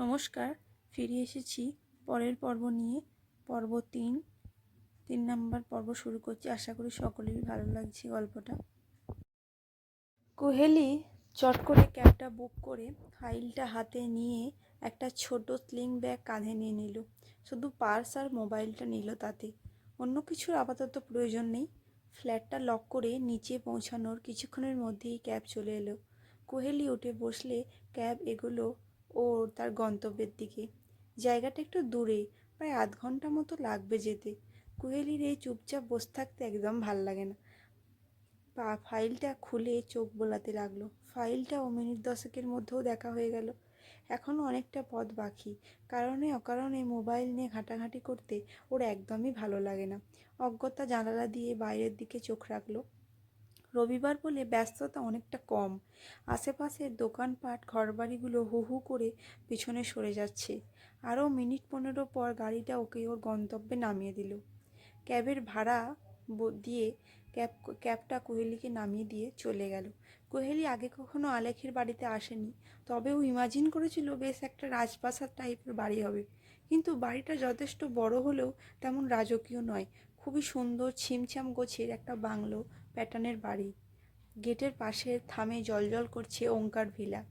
নমস্কার, ফিরে এসেছি পরের পর্ব নিয়ে। পর্ব তিন তিন নাম্বার পর্ব শুরু করছি। আশা করি সকলেরই ভালো লাগছে গল্পটা। কোহেলি চট করে ক্যাবটা বুক করে ফাইলটা হাতে নিয়ে একটা ছোট স্লিং ব্যাগ কাঁধে নিয়ে নিল। শুধু পার্স আর মোবাইলটা নিল তাতে। অন্য কিছুর আপাতত প্রয়োজন নেই। ফ্ল্যাটটা লক করে নিচে পৌঁছানোর কিছুক্ষণের মধ্যেই ক্যাব চলে এলো। কোহেলি উঠে বসলে ক্যাব এগোলো ও তার গন্তব্যের দিকে। জায়গাটা একটু দূরে, প্রায় আধ ঘণ্টা মতো লাগবে যেতে। কোহেলির এই চুপচাপ বসে থাকতে একদম ভালো লাগে না। পা, ফাইলটা খুলে চোখ বোলাতে লাগল। ফাইলটা ও মিনিট দশকের মধ্যেও দেখা হয়ে গেল। এখনও অনেকটা পথ বাকি। কারণে অকারণে মোবাইল নিয়ে ঘাঁটাঘাঁটি করতে ওর একদমই ভালো লাগে না। অজ্ঞতা জানালা দিয়ে বাইরের দিকে চোখ রাখল। রবিবার বলে ব্যস্ততা অনেকটা কম। আশেপাশের দোকানপাট, ঘরবাড়িগুলো হু হু করে পিছনে সরে যাচ্ছে। আরও মিনিট পনেরো পর গাড়িটা ওকে ওর গন্তব্যে নামিয়ে দিল। ক্যাবের ভাড়া দিয়ে ক্যাব, ক্যাবটা কোহেলিকে নামিয়ে দিয়ে চলে গেল। কোহেলি আগে কখনো আলেখের বাড়িতে আসেনি। তবে ও ইমাজিন করেছিল বেশ একটা রাজপ্রাসাদ টাইপের বাড়ি হবে। কিন্তু বাড়িটা যথেষ্ট বড় হলেও তেমন রাজকীয় নয়। খুবই সুন্দর ছিমছাম গোছের একটা বাংলো প্যাটার্নের বাড়ি। গেটের পাশে থামে জলজল করছে ওঙ্কার ভিলা।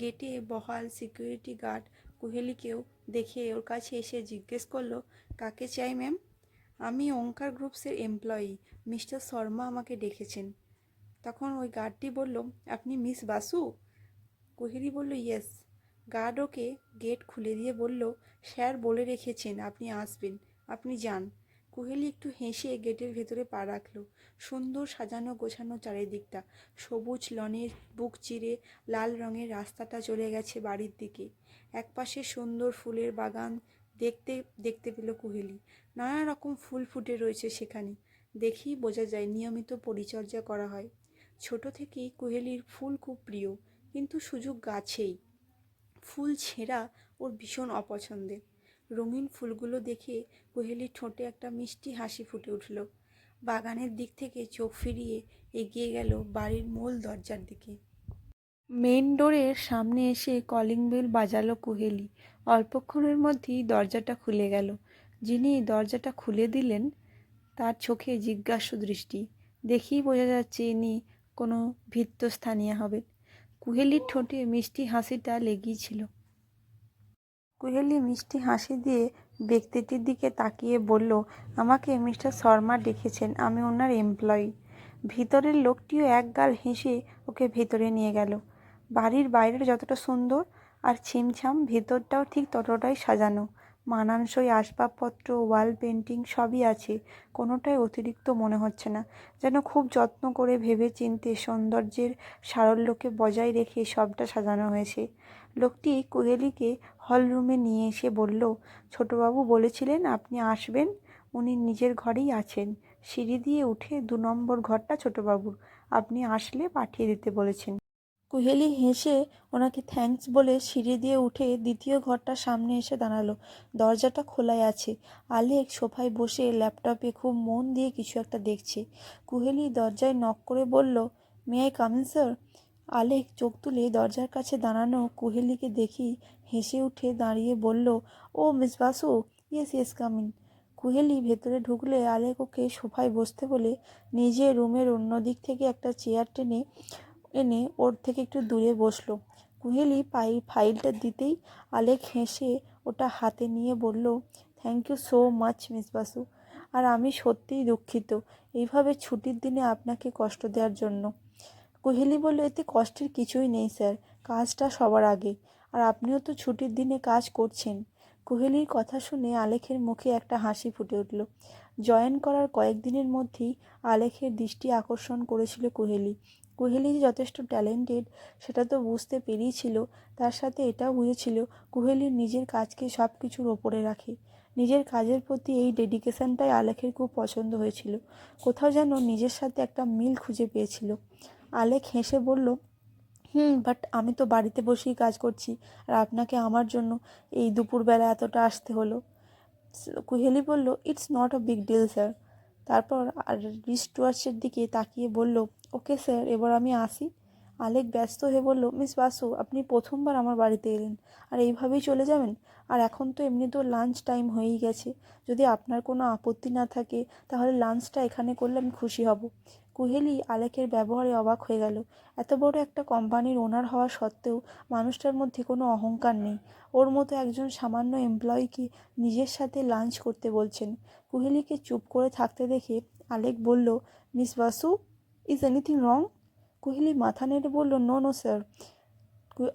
গেটে বহাল সিকিউরিটি গার্ড কুহেলিকেও দেখে ওর কাছে এসে জিজ্ঞেস করল, কাকে চাই ম্যাম? আমি ওঙ্কার গ্রুপসের এমপ্লয়ি, মিস্টার শর্মা আমাকে ডেকেছেন। তখন ওই গার্ডটি বলল, আপনি মিস বাসু? কোহেলি বলল, ইয়েস। গার্ড ওকে গেট খুলে দিয়ে বলল, স্যার বলে রেখেছেন, আপনি আসবেন, আপনি যান। কোহেলি একটু হেসে গেটের ভেতরে পা রাখল। সুন্দর সাজানো গোছানো চারিদিকটা। সবুজ লনের বুক চিরে লাল রঙের রাস্তাটা চলে গেছে বাড়ির দিকে। একপাশে সুন্দর ফুলের বাগান দেখতে দেখতে পেল কোহেলি। নানা রকম ফুল ফুটে রয়েছে সেখানে। দেখেই বোঝা যায় নিয়মিত পরিচর্যা করা হয়। ছোট থেকেই কোহেলির ফুল খুব প্রিয়, কিন্তু সুযোগ গাছেই। ফুল ছেঁড়া ওর ভীষণ অপছন্দের। রঙিন ফুলগুলো দেখে কোহেলির ঠোঁটে একটা মিষ্টি হাসি ফুটে উঠল। বাগানের দিক থেকে চোখ ফিরিয়ে এগিয়ে গেল বাড়ির মূল দরজার দিকে। মেন ডোরের সামনে এসে কলিং বেল বাজালো কোহেলি। অল্পক্ষণের মধ্যেই দরজাটা খুলে গেল। যিনি দরজাটা খুলে দিলেন, তার চোখে জিজ্ঞাসু দৃষ্টি। দেখেই বোঝা যাচ্ছে ইনি কোনো ভিত্তস্থানীয় হবেন। কুহেলির ঠোঁটে মিষ্টি হাসিটা লেগেই ছিল। কুহেলি মিষ্টি হাসি দিয়ে ব্যক্তিটির দিকে তাকিয়ে বলল, আমাকে মিস্টার শর্মা ডেকেছেন, আমি ওনার এমপ্লয়ি। ভিতরের লোকটিও একগাল হেসে ওকে ভেতরে নিয়ে গেল। বাড়ির বাইরের যতটা সুন্দর আর ছিমছাম, ভেতরটাও ঠিক ততটাই সাজানো। মানানসই আসবাবপত্র, ওয়াল পেন্টিং সবই আছে, কোনোটাই অতিরিক্ত মনে হচ্ছে না। যেন খুব যত্ন করে ভেবে চিনতে সৌন্দর্যের সারল্যকে বজায় রেখে সবটা সাজানো হয়েছে। লোকটি কোহেলিকে হল রুমে নিয়ে এসে বলল, ছোটবাবু বলেছিলেন আপনি আসবেন, উনি নিজের ঘরেই আছেন। সিঁড়ি দিয়ে উঠে দু নম্বর ঘরটা ছোটবাবুর, আপনি আসলে পাঠিয়ে দিতে বলেছেন কুহেলি হেসে ওনাকে থ্যাঙ্কস বলে সিঁড়ি দিয়ে উঠে দ্বিতীয় ঘরটার সামনে এসে দাঁড়াল। দরজাটা খোলাই আছে। আলেক সোফায় বসে ল্যাপটপে খুব মন দিয়ে কিছু একটা দেখছে। কুহেলি দরজায় নক করে বলল may I come in sir Alek চোখ তুলে দরজার কাছে দাঁড়ানো কুহেলিকে দেখি হেসে উঠে দাঁড়িয়ে বলল, ও miss Basu, yes yes, come in. Kuheli ভেতরে ঢুকলে আলেক ওকে সোফায় বসতে বলে নিজে রুমের অন্য দিক থেকে একটা চেয়ার টেনে, এনে ওর থেকে একটু দূরে বসল। কুহেলি পাই, ফাইলটা দিতেই আলেক হেসে ওটা হাতে নিয়ে বলল thank you so much miss Basu. আর আমি সত্যিই দুঃখিত। এইভাবে ছুটির দিনে আপনাকে কষ্ট দেওয়ার জন্য। কোহেলি বলল, এতে কষ্টের কিছুই নেই স্যার, কাজটা সবার আগে। আর আপনিও তো ছুটির দিনে কাজ করছেন। কোহেলির কথা শুনে আলেখের মুখে একটা হাসি ফুটে উঠল। জয়েন করার কয়েকদিনের মধ্যেই আলেখের দৃষ্টি আকর্ষণ করেছিল কোহেলি। কোহেলি যে যথেষ্ট ট্যালেন্টেড, সেটা তো বুঝতে পেরিয়েছিল তার সাথে এটাও বুঝেছিল কোহেলির নিজের কাজকে সব কিছুর ওপরে রাখে। নিজের কাজের প্রতি এই ডেডিকেশনটাই আলেখের খুব পছন্দ হয়েছিল। কোথাও যেন নিজের সাথে একটা মিল খুঁজে পেয়েছিল। আলেক হেসে বলল, হুম বাট আমি তো বাড়িতে বসেই কাজ করছি আর আপনাকে আমার জন্য এই দুপুরবেলা এতটা আসতে হলো। কুহেলি বলল it's not a big deal sir তারপর আর রিস্ট ওয়াচের দিকে তাকিয়ে বলল ওকে স্যার এবার আমি আসি। আলেক ব্যস্ত হয়ে বলল মিস বাসু আপনি প্রথমবার আমার বাড়িতে এলেন আর এইভাবেই চলে যাবেন? আর এখন তো এমনি তো লাঞ্চ টাইম হয়েই গেছে। যদি আপনার কোনো আপত্তি না থাকে, তাহলে লাঞ্চটা এখানে করলে আমি খুশি হব। কুহেলি আলেকের ব্যবহারে অবাক হয়ে গেল। এত বড় একটা কোম্পানির ওনার হওয়া সত্ত্বেও মানুষটার মধ্যে কোনো অহংকার নেই। ওর মতো একজন সামান্য এমপ্লয়িকে নিজের সাথে লাঞ্চ করতে বলছেন? কুহেলিকে চুপ করে থাকতে দেখে আলেক বলল miss Basu is anything wrong Kuheli মাথা নেড়ে বলল নো নো স্যার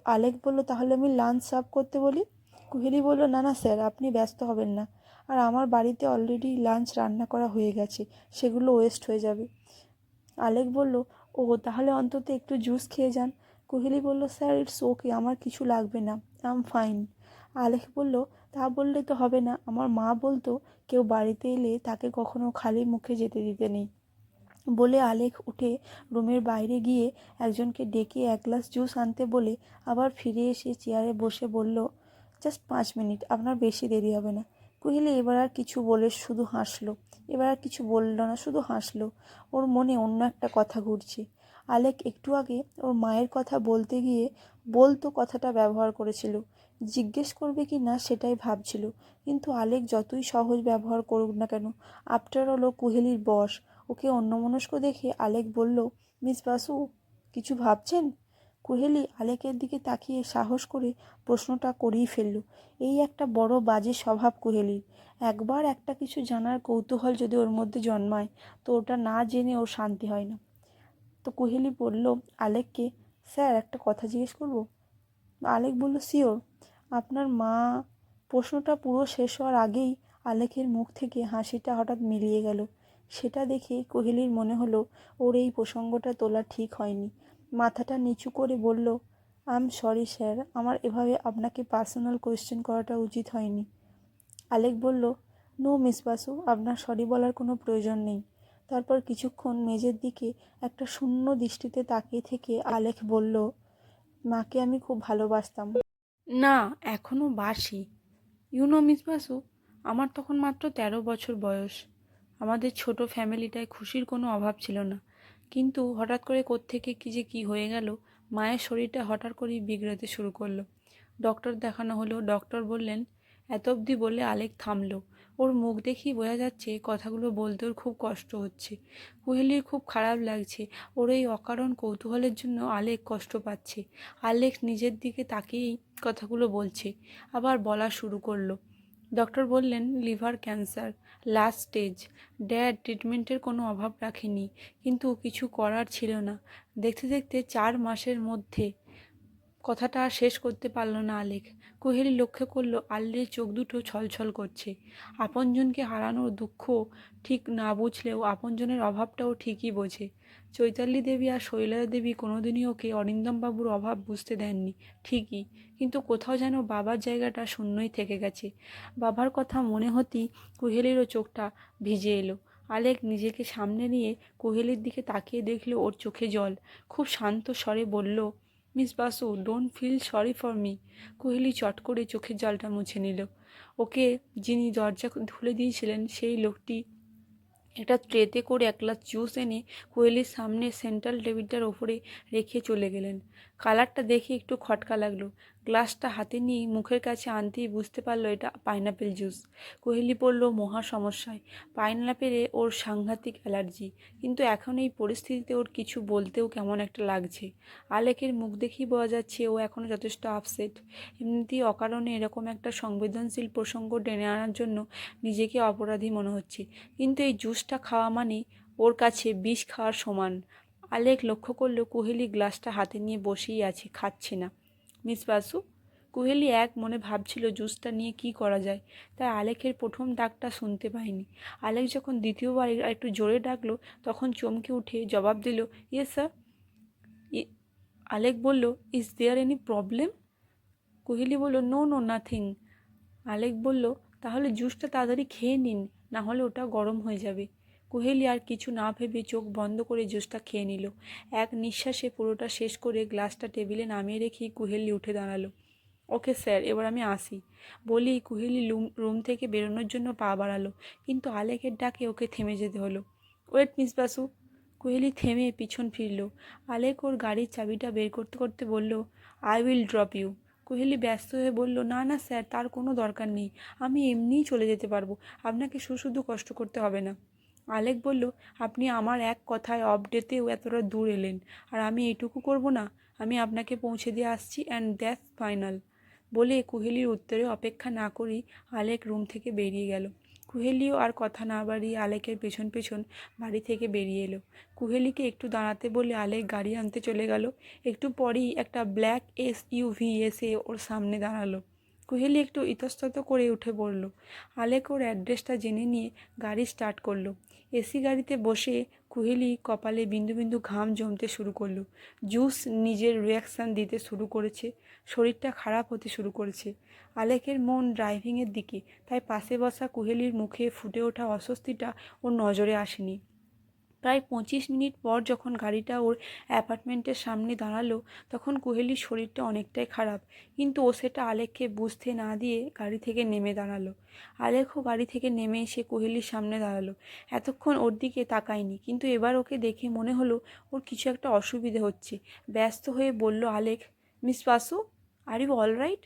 আলেক বলল, তাহলে আমি লাঞ্চ সার্ভ করতে বলি? কুহেলি বলল, না না স্যার আপনি ব্যস্ত হবেন না। আর আমার বাড়িতে অলরেডি লাঞ্চ রান্না করা হয়ে গেছে। সেগুলো ওয়েস্ট হয়ে যাবে। আলেক বলল, ও, তাহলে অন্তত একটু জুস খেয়ে যান। কোহলি বলল, স্যার, ইটস ওকে, আমার কিছু লাগবে না, আম ফাইন। আলেক বলল, তা বললে তো হবে না, আমার মা বলতো, কেউ বাড়িতে এলে তাকে কখনো খালি মুখে যেতে দিতে নেই। বলে আলেক উঠে রুমের বাইরে গিয়ে একজনকে ডেকে এক গ্লাস জুস আনতে বলে আবার ফিরে এসে চেয়ারে বসে বলল, জাস্ট পাঁচ মিনিট, আপনার বেশি দেরি হবে না। কুহিলি, এবার আর কিছু বলে শুধু হাসলো। এবার আর কিছু বলল না, শুধু হাসলো। ওর মনে অন্য একটা কথা ঘুরছে। আলেক একটু আগে ওর মায়ের কথা বলতে গিয়ে বলতো কথাটা ব্যবহার করেছিল। জিজ্ঞেস করবে কি না সেটাই ভাবছিল। কিন্তু আলেক যতই সহজ ব্যবহার করুক না কেন আফটার অল কুহেলির বস ওকে অন্যমনস্ক দেখে আলেক বলল, মিস বাসু, কিছু ভাবছেন? কুহেলি আলেকের দিকে তাকিয়ে সাহস করে প্রশ্নটা করেই ফেলল, এই একটা বড় বাজে স্বভাব কুহেলির একবার একটা কিছু জানার কৌতূহল যদি ওর মধ্যে জন্মায়, তো ওটা না জেনে ওর শান্তি হয় না। তো কোহেলি বলল, আলেককে, স্যার, একটা কথা জিজ্ঞেস করব? আলেক বলল, শিওর। আপনার মা, প্রশ্নটা পুরো শেষ হওয়ার আগেই আলেকের মুখ থেকে হাসিটা হঠাৎ মিলিয়ে গেল। সেটা দেখে কোহেলির মনে হলো, ওর এই প্রসঙ্গটা তোলা ঠিক হয়নি। মাথাটা নিচু করে বলল আম সরি স্যার আমার এভাবে আপনাকে পার্সোনাল কোয়েশ্চেন করাটা উচিত হয়নি। আলেক বলল নো মিস বাসু, আপনার সরি বলার কোনো প্রয়োজন নেই। তারপর কিছুক্ষণ মেজের দিকে একটা শূন্য দৃষ্টিতে তাকিয়ে থেকে আলেখ বলল, মাকে আমি খুব ভালোবাসতাম। না এখনও বাসি। ইউনো মিস বাসু, আমার তখন মাত্র তেরো বছর বয়স। আমাদের ছোট ফ্যামিলিটায় খুশির কোনো অভাব ছিল না। কিন্তু হঠাৎ করে কোত্থেকে কী যে কী হয়ে গেল, মায়ের শরীরটা হঠাৎ করেই বিগড়াতে শুরু করল। ডক্টর দেখানো হলো, ডক্টর বললেন, এত অবধি বলে আলেক থামলো। ওর মুখ দেখেই বোঝা যাচ্ছে কথাগুলো বলতে ওর খুব কষ্ট হচ্ছে। কুহেলির খুব খারাপ লাগছে। ওর এই অকারণ কৌতূহলের জন্য আলেক কষ্ট পাচ্ছে। আলেক নিজের দিকে তাকিয়েই কথাগুলো বলছে। আবার বলা শুরু করল। ডক্টর বললেন, liver cancer, last stage. Dad ট্রিটমেন্টের কোনো অভাব রাখেনি, কিন্তু কিছু করার ছিল না। দেখতে দেখতে চার মাসের মধ্যে কথাটা আর শেষ করতে পারল না আলেক কোহেলি লক্ষ্য করল আল্লের চোখ দুটো ছলছল করছে। আপনজনকে হারানোর দুঃখ ঠিক না বুঝলেও আপনজনের অভাবটাও ঠিকই বোঝে। চৈতালি দেবী আর শৈলা দেবী কোনোদিনই ওকে অরিন্দমবাবুর অভাব বুঝতে দেননি, ঠিকই। কিন্তু কোথাও যেন বাবার জায়গাটা শূন্যই থেকে গেছে। বাবার কথা মনে হতেই কুহেলিরও চোখটা ভিজে এলো। আলেক নিজেকে সামনে নিয়ে কোহেলির দিকে তাকিয়ে দেখল ওর চোখে জল। খুব শান্ত স্বরে বলল miss Basu don't feel sorry for me Kuheli চট করে চোখের জলটা মুছে নিল। ওকে যিনি দরজা ধুলে দিয়েছিলেন, সেই লোকটি একটা ট্রেতে করে এক গ্লাস জুস এনে কোহেলির সামনে সেন্ট্রাল টেবিলটার ওপরে রেখে চলে গেলেন। কালারটা দেখে একটু খটকা লাগল। গ্লাসটা হাতে নিয়ে মুখের কাছে আনতেই বুঝতে পারল এটা পাইনাপেল জুস। কোহেলি পড়ল, মহা সমস্যায়। পাইনাপেলে ওর সাংঘাতিক অ্যালার্জি। কিন্তু এখন এই পরিস্থিতিতে ওর কিছু বলতেও কেমন একটা লাগছে। আলেকের মুখ দেখেই বোঝা যাচ্ছে ও এখনও যথেষ্ট আপসেট এমনিতেই অকারণে এরকম একটা সংবেদনশীল প্রসঙ্গ টেনে আনার জন্য নিজেকে অপরাধী মনে হচ্ছে। কিন্তু এই জুসটা খাওয়া মানে ওর কাছে বিষ খাওয়ার সমান। আলেক লক্ষ্য করল কোহেলি গ্লাসটা হাতে নিয়ে বসেই আছে, খাচ্ছে না। মিস বাসু, কোহেলি এক মনে ভাবছিল জুসটা নিয়ে কি করা যায়, তাই আলেকের প্রথম ডাকটা শুনতে পায়নি আলেক যখন দ্বিতীয়বার একটু জোরে ডাকলো, তখন চমকে উঠে জবাব দিল ইয়ে স্যার আলেক বলল is there any problem? Kuheli বলল, নো নো, নাথিং। আলেক বলল, তাহলে জুসটা তাড়াতাড়ি খেয়ে নিন না হলে ওটা গরম হয়ে যাবে। কোহেলি আর কিছু না ভেবে চোখ বন্ধ করে জুসটা খেয়ে নিল। এক নিঃশ্বাসে পুরোটা শেষ করে গ্লাসটা টেবিলে নামিয়ে রেখেই কুহেলি উঠে দাঁড়াল। ওকে স্যার, এবার আমি আসি। বলি কুহেলি রুম রুম থেকে বেরোনোর জন্য পা বাড়ালো, কিন্তু আলেকের ডাকে ওকে থেমে যেতে হলো। Wait miss Basu. কোহেলি থেমে পিছন ফিরল। আলেক ওর গাড়ির চাবিটা বের করতে করতে বলল, I will drop you. Kuheli ব্যস্ত হয়ে বলল, না না স্যার, তার কোনো দরকার নেই। আমি এমনিই চলে যেতে পারব। আপনাকে শুধু কষ্ট করতে হবে না। আলেক বলল, আপনি আমার এক কথায় অপডেতেও এতটা দূর এলেন, আর আমি এটুকু করব না। আমি আপনাকে পৌঁছে দিয়ে আসছি অ্যান্ড দ্যাটস ফাইনাল বলে কুহেলির উত্তরে অপেক্ষা না করেই আলেক রুম থেকে বেরিয়ে গেল। কুহেলিও আর কথা না বাড়িয়ে আলেকের পেছন পেছন বাড়ি থেকে বেরিয়ে এলো। কুহেলিকে একটু দাঁড়াতে বলে আলেক গাড়ি আনতে চলে গেল। একটু পরেই একটা ব্ল্যাক এস ইউভি এসে ওর সামনে দাঁড়াল। কুহেলি একটু ইতস্তত করে উঠে পড়ল। আলেক ওর অ্যাড্রেসটা জেনে নিয়ে গাড়ি স্টার্ট করল। এসি গাড়িতে বসে কুহেলি কপালে বিন্দু বিন্দু ঘাম জমতে শুরু করল। জুস নিজের রিয়াকশান দিতে শুরু করেছে। শরীরটা খারাপ হতে শুরু করেছে। আলেকের মন ড্রাইভিংয়ের দিকে, তাই পাশে বসা কুহেলির মুখে ফুটে ওঠা অস্বস্তিটা ওর নজরে আসেনি। প্রায় পঁচিশ মিনিট পর যখন গাড়িটা ওর অ্যাপার্টমেন্টের সামনে দাঁড়াল, তখন কোহেলির শরীরটা অনেকটাই খারাপ। কিন্তু ও সেটা আলেককে বুঝতে না দিয়ে গাড়ি থেকে নেমে দাঁড়াল। আলেকও গাড়ি থেকে নেমে এসে কোহেলির সামনে দাঁড়াল। এতক্ষণ ওর দিকে তাকায়নি, কিন্তু এবার ওকে দেখে মনে হলো ওর কিছু একটা অসুবিধে হচ্ছে। ব্যস্ত হয়ে বলল, Alek, miss Basu are you all right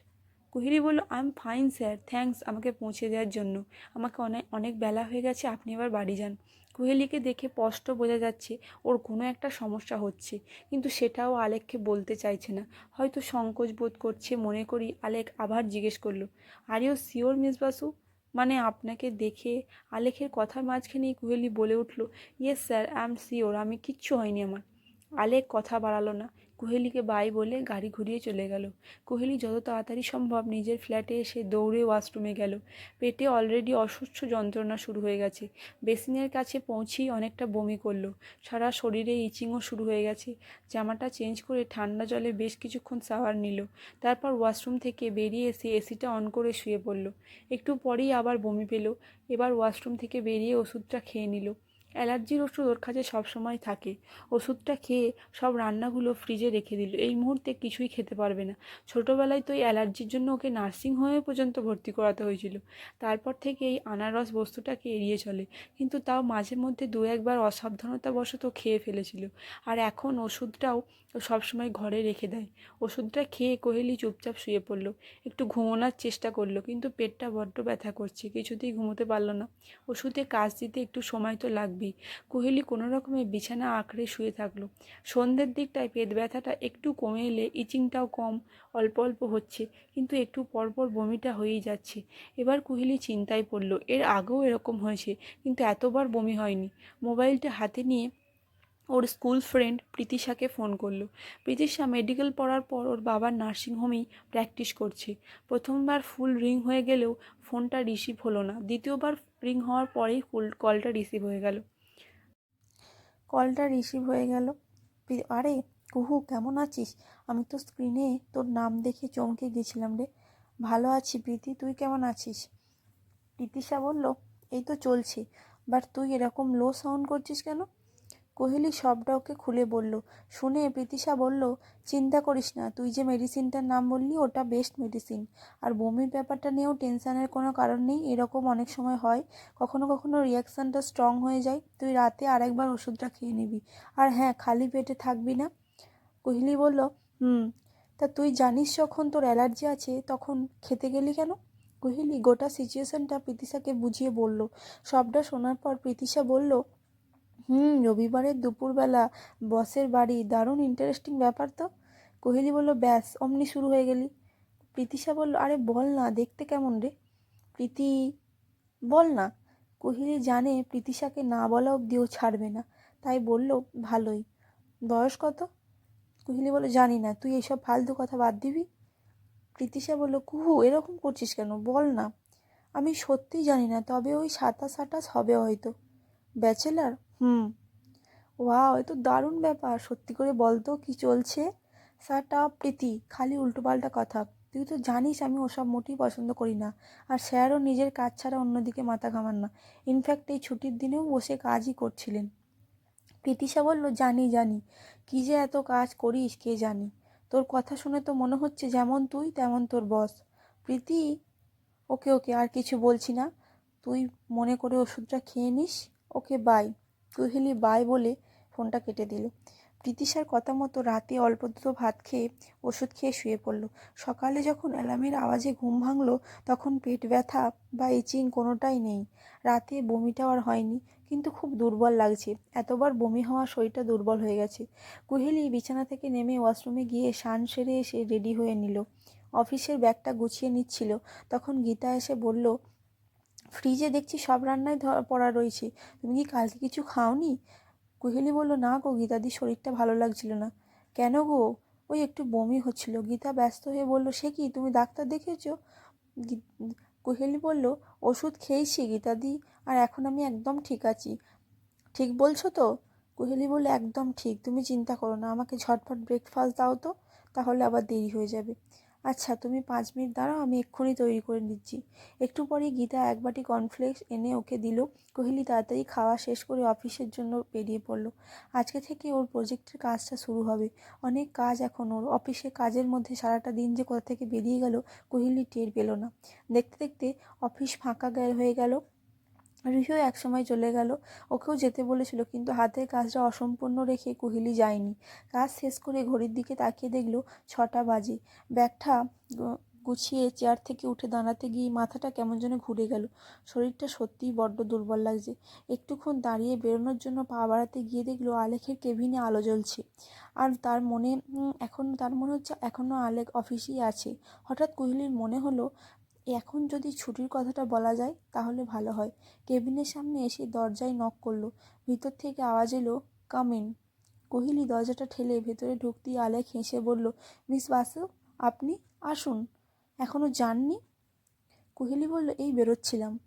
Kuheli বলল I am fine sir thanks আমাকে পৌঁছে দেওয়ার জন্য। আমাকে অনেক অনেক বেলা হয়ে গেছে, আপনি এবার বাড়ি যান। কোহেলিকে দেখে স্পষ্ট বোঝা যাচ্ছে, ওর কোনো একটা সমস্যা হচ্ছে। কিন্তু সেটাও আলেককে বলতে চাইছে না। হয়তো সংকোচ বোধ করছে, মনে করি আলেক আবার জিজ্ঞেস করল are you sure miss Basu মানে আপনাকে দেখে আলেখের কথার মাঝখানেই কোহেলি বলে উঠল yes sir I am sure আমি কিচ্ছু হয়নি আমার। আলেক কথা বাড়ালো না। কোহেলিকে বাই বলে গাড়ি ঘুরিয়ে চলে গেল। কোহেলি যত তাড়াতাড়ি সম্ভব নিজের ফ্ল্যাটে এসে দৌড়ে ওয়াশরুমে গেল। পেটে অলরেডি অসুস্থ যন্ত্রণা শুরু হয়ে গেছে। বেসিনের কাছে পৌঁছেই অনেকটা বমি করল। সারা শরীরে ইচিংও শুরু হয়ে গেছে। জামাটা চেঞ্জ করে ঠান্ডা জলে বেশ কিছুক্ষণ সাওয়ার নিল। তারপর ওয়াশরুম থেকে বেরিয়ে এসে এসিটা অন করে শুয়ে পড়ল। একটু পরেই আবার বমি পেল। এবার ওয়াশরুম থেকে বেরিয়ে ওষুধটা খেয়ে নিল। অ্যালার্জির ওষুধ ওর কাছে সবসময় থাকে। ওষুধটা খেয়ে সব রান্নাগুলো ফ্রিজে রেখে দিল। এই মুহূর্তে কিছুই খেতে পারবে না। ছোটোবেলায় তো এই অ্যালার্জির জন্য ওকে নার্সিং হোমে পর্যন্ত ভর্তি করাতে হয়েছিল। তারপর থেকে এই আনারস বস্তুটাকে এড়িয়ে চলে। কিন্তু তাও মাঝে মধ্যে দু একবার অসাবধানতাবশত খেয়ে ফেলেছিল। আর এখন ওষুধটাও সবসময় ঘরে রেখে দেয়। ওষুধটা খেয়ে কোহেলি চুপচাপ শুয়ে পড়ল। একটু ঘুমোনোর চেষ্টা করল, কিন্তু পেটটা বড্ড ব্যথা করছে। কিছুতেই ঘুমোতে পারল না। ওষুধে কাজ দিতে একটু সময় তো লাগবেই কোহেলি কোনো রকমে বিছানা আঁকড়ে শুয়ে থাকল। সন্ধ্যের দিকটায় পেট ব্যথাটা একটু কমে এলে ইচিংটাও কম, অল্প অল্প হচ্ছে, কিন্তু একটু পরপর বমিটা হয়েই যাচ্ছে। এবার কোহেলি চিন্তায় পড়ল, এর আগেও এরকম হয়েছে, কিন্তু এতবার বমি হয়নি। মোবাইলটা হাতে নিয়ে ওর স্কুল ফ্রেন্ড প্রীতিশাকে ফোন করল। প্রীতিশা মেডিকেল পড়ার পর ওর বাবার নার্সিংহোমেই প্র্যাকটিস করছে। প্রথমবার ফুল রিং হয়ে গেলেও ফোনটা রিসিভ হলো না, দ্বিতীয়বার রিং হওয়ার পরেই ফুল কলটা রিসিভ হয়ে গেল। কলটা রিসিভ হয়ে গেল। আরে, কুহু, কেমন আছিস? আমি তো স্ক্রিনে তোর নাম দেখে চমকে গেছিলাম রে। ভালো আছি প্রীতি, তুই কেমন আছিস? প্রীতিশা বলল, এই তো চলছে বাট তুই এরকম লো সাউন্ড করছিস কেন? কোহেলি সবটা ওকে খুলে বলল, শুনে প্রীতিশা বলল, চিন্তা করিস না, তুই যে মেডিসিনটার নাম বললি ওটা বেস্ট মেডিসিন আর বমির ব্যাপারটা নিয়েও টেনশানের কোনো কারণ নেই, এরকম অনেক সময় হয়, কখনো কখনো রিয়াকশানটা স্ট্রং হয়ে যায়, তুই রাতে আরেকবার ওষুধটা খেয়ে নিবি। আর হ্যাঁ খালি পেটে থাকবি না? কোহলি বলল, হুম, তা তুই জানিস যখন তোর অ্যালার্জি আছে, তখন খেতে গেলি কেন? কোহলি গোটা সিচুয়েশনটা প্রীতিশাকে বুঝিয়ে বলল। সবটা শোনার পর প্রীতিশা বলল হুম, রবিবারের দুপুরবেলা বসের বাড়ি। দারুণ ইন্টারেস্টিং ব্যাপার তো। কোহেলি বলল, ব্যাস, অমনি শুরু হয়ে গেলি। প্রীতিশা বলল, আরে বল না, দেখতে কেমন রে? প্রীতি, বল না। কোহলি জানে প্রীতিশাকে না বলা অব্দিও ছাড়বে না। তাই বলল, ভালোই। বয়স কত? কোহলি বলল, জানি না। তুই এইসব ফালতু কথা বাদ দিবি? প্রীতিশা বলল, কুহু, এরকম করছিস কেন? বল না। আমি সত্যিই জানি না, তবে ওই সাতাশ আটাশ হবে হয়তো। ব্যাচেলার? হুম। ওয়াও, এ তো দারুণ ব্যাপার। সত্যি করে বলতো কি চলছে? স্যারটা প্রীতি, খালি উল্টোপাল্টা কথা। তুই তো জানিস আমি ওসব মোটেই পছন্দ করি না। আর স্যারও নিজের কাজ ছাড়া অন্যদিকে মাথা ঘামান না। ইনফ্যাক্ট এই ছুটির দিনেও বসে কাজই করছিলেন। প্রীতিশা বলল, জানি জানি। কী যে এত কাজ করিস, কে জানি? তোর কথা শুনে তো মনে হচ্ছে যেমন তুই, তেমন তোর বস প্রীতি, ওকে ওকে, আর কিছু বলছি না। তুই মনে করে ওষুধটা খেয়ে নিস। ওকে বাই কুহেলি বাই বলে ফোনটা কেটে দিল। প্রীতিশার কথা মতো রাতে অল্প দুটো ভাত খেয়ে ওষুধ খেয়ে শুয়ে পড়ল। সকালে যখন অ্যালার্মের আওয়াজে ঘুম ভাঙলো, তখন পেট ব্যথা বা ইচিং কোনোটাই নেই। রাতে বমিটাও আর হয়নি, কিন্তু খুব দুর্বল লাগছে। এতবার বমি হওয়া শরীরটা দুর্বল হয়ে গেছে। কুহেলি বিছানা থেকে নেমে ওয়াশরুমে গিয়ে স্নান সেরে এসে রেডি হয়ে নিল। অফিসের ব্যাগটা গুছিয়ে নিচ্ছিল। তখন গীতা এসে বলল ফ্রিজে দেখছি সব রান্নায় পড়া রয়েছে। তুমি কি কালকে কিছু খাওনি? কুহেলি বলল, না গো গীতাদি, শরীরটা ভালো লাগছিল না। কেন গো? ওই একটু বমি হচ্ছিল। গীতা ব্যস্ত হয়ে বলল, সে কি? তুমি ডাক্তার দেখেছ? গী- কুহেলি বলল, ওষুধ খেয়েছি গীতাদি, আর এখন আমি একদম ঠিক আছি। ঠিক বলছো তো? কুহেলি বলল, একদম ঠিক। তুমি চিন্তা করো না, আমাকে ঝটফট ব্রেকফাস্ট দাও তো, তাহলে আবার দেরি হয়ে যাবে। আচ্ছা তুমি পাঁচ মিনিট দাঁড়াও, আমি এক্ষুনি তৈরি করে নিচ্ছি। একটু পরে গীতা এক বাটি কর্নফ্লেক্স এনে ওকে দিল। কোহলি তাড়াতাড়ি খাওয়া শেষ করে অফিসের জন্য বেরিয়ে পড়ল। আজকে থেকে ওর প্রজেক্টের কাজটা শুরু হবে। অনেক কাজ এখন ওর। অফিসে কাজের মধ্যে সারাটা দিন যে কোথা থেকে বেরিয়ে গেল, কোহলি টের পেল না। দেখতে দেখতে অফিস ফাঁকা হয়ে গেল। রিহিও একসময় চলে গেল। ওকেও যেতে বলেছিল, কিন্তু হাতের কাজটা অসম্পূর্ণ রেখে কোহলি যায়নি। কাজ শেষ করে ঘড়ির দিকে তাকিয়ে দেখল ছটা বাজে। ব্যাগটা গুছিয়ে চেয়ার থেকে উঠে দাঁড়াতে গিয়ে মাথাটা কেমন যেন ঘুরে গেল। শরীরটা সত্যিই বড্ড দুর্বল লাগছে। একটুক্ষণ দাঁড়িয়ে বেরোনোর জন্য পা বাড়াতে গিয়ে দেখল আলেখের কেবিনে আলো জ্বলছে। আর তার মনে এখন, তার মনে হচ্ছে এখনও আলেক অফিসেই আছে। হঠাৎ কোহলির মনে হলো এখন যদি ছুটির কথাটা বলা যায়, তাহলে ভালো হয়। কেবিনের সামনে এসে দরজায় নক করল। ভিতর থেকে আওয়াজ এলো কাম ইন কোহলি দরজাটা ঠেলে ভেতরে ঢুকতেই আলেক হেসে বলল মিস বাসু আপনি আসুন। এখনও যাননি? কোহলি বলল, এই বেরোচ্ছিলাম।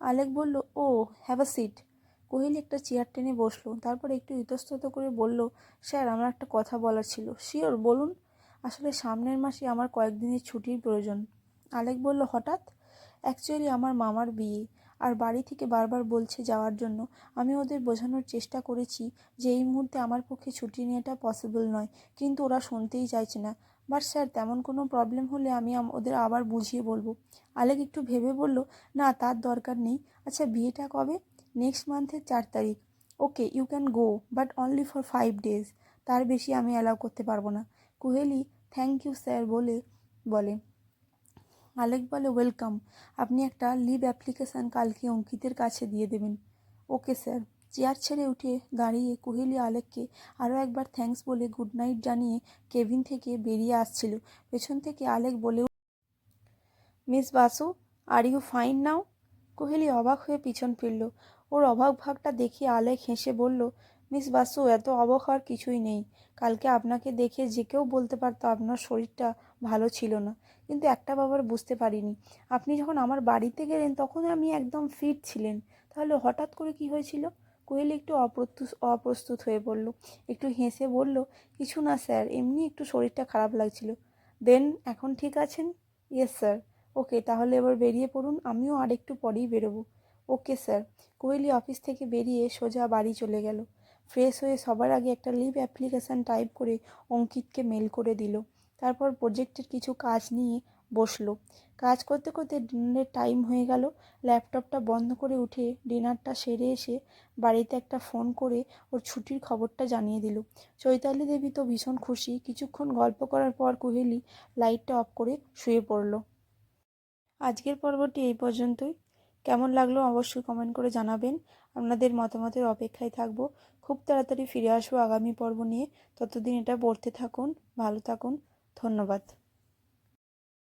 আলেক বলল, oh have a seat Kuheli একটা চেয়ার টেনে বসল, তারপর একটু ইতস্তত করে বলল স্যার আমার একটা কথা বলার ছিল। শিওর বলুন। আসলে সামনের মাসে আমার কয়েকদিনের ছুটির প্রয়োজন। আলেক বলল, হঠাৎ? অ্যাকচুয়ালি আমার মামার বিয়ে, আর বাড়ি থেকে বারবার বলছে যাওয়ার জন্য। আমি ওদের বোঝানোর চেষ্টা করেছি যে এই মুহূর্তে আমার পক্ষে ছুটি নেওয়াটা পসিবল নয়, কিন্তু ওরা শুনতেই চাইছে না। বাট স্যার, তেমন কোনো প্রবলেম হলে আমি ওদের আবার বুঝিয়ে বলব। আলেক একটু ভেবে বলল, না, তার দরকার নেই। আচ্ছা বিয়েটা কবে? নেক্সট মান্থের চার তারিখ। Okay you can go but only for five days তার বেশি আমি অ্যালাউ করতে পারব না। কুহেলি থ্যাংক ইউ স্যার বলে বলে। আলেক বলে, ওয়েলকাম। আপনি একটা লিভ অ্যাপ্লিকেশান কালকে অঙ্কিতের কাছে দিয়ে দেবেন। ওকে, স্যার। চেয়ার ছেড়ে উঠে দাঁড়িয়ে কোহেলি আলেককে আরও একবার থ্যাঙ্কস বলে গুড নাইট জানিয়ে কেবিন থেকে বেরিয়ে আসছিল। পেছন থেকে আলেক বলে miss Basu, are you fine now? Kuheli অবাক হয়ে পিছন ফিরল। ওর অবাক ভাগটা দেখে আলেক হেসে বলল মিস বাসু, এত অবাক হওয়ার কিছুই নেই। কালকে আপনাকে দেখে যে কেউ বলতে পারতো আপনার শরীরটা ভালো ছিল না, কিন্তু একটা ব্যাপার বুঝতে পারিনি। আপনি যখন আমার বাড়িতে গেলেন তখন আমি একদম ফিট ছিলেন। তাহলে হঠাৎ করে কি হয়েছিল? কোয়েল একটু অপ্রস্তুত অপ্রস্তুত হয়ে পড়ল একটু হেসে বলল, কিছু না স্যার, এমনি একটু শরীরটা খারাপ লাগছিল। দেন, এখন ঠিক আছেন? Yes sir. ওকে, তাহলে এবার বেরিয়ে পড়ুন, আমিও আর একটু পরেই বেরোবো। Okay sir. কোয়েলি অফিস থেকে বেরিয়ে সোজা বাড়ি চলে গেল। ফ্রেশ হয়ে সবার আগে একটা লিভ অ্যাপ্লিকেশান টাইপ করে অঙ্কিতকে মেল করে দিল। তারপর প্রজেক্টের কিছু কাজ নিয়ে বসল। কাজ করতে করতে ডিনারের টাইম হয়ে গেল। ল্যাপটপটা বন্ধ করে উঠে ডিনারটা সেরে এসে বাড়িতে একটা ফোন করে ওর ছুটির খবরটা জানিয়ে দিল। চৈতালি দেবী তো ভীষণ খুশি। কিছুক্ষণ গল্প করার পর কুহেলি লাইটটা অফ করে শুয়ে পড়ল। আজকের পর্বটি এই পর্যন্তই। কেমন লাগল অবশ্যই কমেন্ট করে জানাবেন। আপনাদের মতামতের অপেক্ষায় থাকব। খুব তাড়াতাড়ি ফিরে আসব আগামী পর্ব নিয়ে। ততদিন এটা পড়তে থাকুন ভালো থাকুন। ধন্যবাদ।